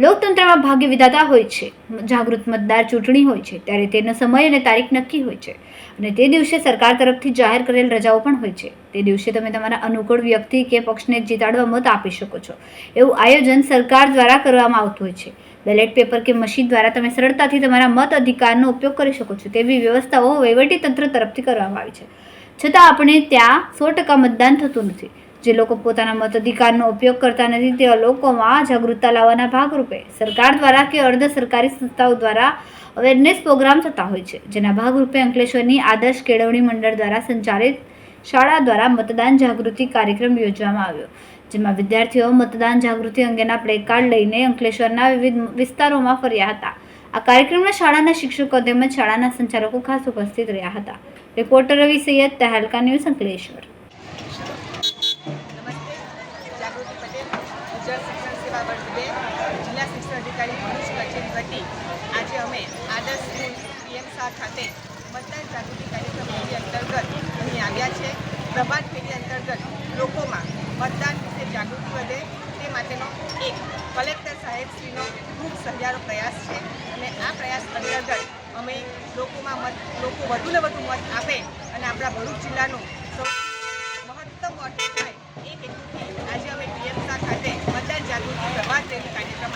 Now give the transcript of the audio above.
લોકતંત્રમાં ભાગ્ય વિધાતા હોય છે. જાગૃત મતદાર ચૂંટણી હોય છે. ત્યારે તેનો સમય અને તારીખ નક્કી હોય છે. અને તે દિવસે સરકાર તરફથી જાહેર કરેલ રજાઓ પણ હોય છે. તે દિવસે તમે તમારા અનુકૂળ વ્યક્તિ કે પક્ષને જીતાડવા મત આપી શકો છો. એવું આયોજન સરકાર દ્વારા કરવામાં આવતું હોય છે. બેલેટ પેપર કે મશીન દ્વારા તમે સરળતાથી તમારા મત અધિકારનો ઉપયોગ કરી શકો છો. તેવી વ્યવસ્થાઓ વહીવટીતંત્ર તરફથી કરવામાં આવી છે. છતાં આપણે ત્યાં સો ટકા મતદાન થતું નથી. જે લોકો પોતાના મતાધિકારનો ઉપયોગ કરતા નથી તેવા લોકોમાં જાગૃતતા લાવવાના ભાગરૂપે સરકાર દ્વારા કે અર્ધ સરકારી સંસ્થાઓ દ્વારા અવેરનેસ પ્રોગ્રામ થતા હોય છે. જેના ભાગરૂપે અંકલેશ્વરની આદર્શ કેળવણી મંડળ દ્વારા સંચાલિત શાળા દ્વારા મતદાન જાગૃતિ કાર્યક્રમ યોજવામાં આવ્યો. જેમાં વિદ્યાર્થીઓ મતદાન જાગૃતિ અંગેના પ્લેકાર્ડ લઈને અંકલેશ્વરના વિવિધ વિસ્તારોમાં ફર્યા હતા. આ કાર્યક્રમમાં શાળાના શિક્ષકો તેમજ શાળાના સંચાલકો ખાસ ઉપસ્થિત રહ્યા હતા. Reporter Ravi Saiyed Tehelka news Ankleshwar. જાગૃતિ પટેલ ગુજરાત શિક્ષણ સેવા વર્ષ બે જિલ્લા શિક્ષણ અધિકારી ભરૂચ કચેરી વતી આજે અમે આદર્શ સ્કૂલ પીએમ શાહ ખાતે મતદાન જાગૃતિ કાર્યક્રમની અંતર્ગત અહીં આવ્યા છે. પ્રભાત ફેરી અંતર્ગત લોકોમાં મતદાન વિશે જાગૃતિ વધે તે માટેનો એક કલેક્ટર સાહેબશ્રીનો ખૂબ સહિયારો પ્રયાસ છે અને આ પ્રયાસ અંતર્ગત અમે લોકોમાં મત, લોકો વધુને વધુ મત આપે અને આપણા ભરૂચ જિલ્લાનું સૌ ખાતે મતદાન જાગૃતિ પ્રભાત રેલી કાર્યક્રમ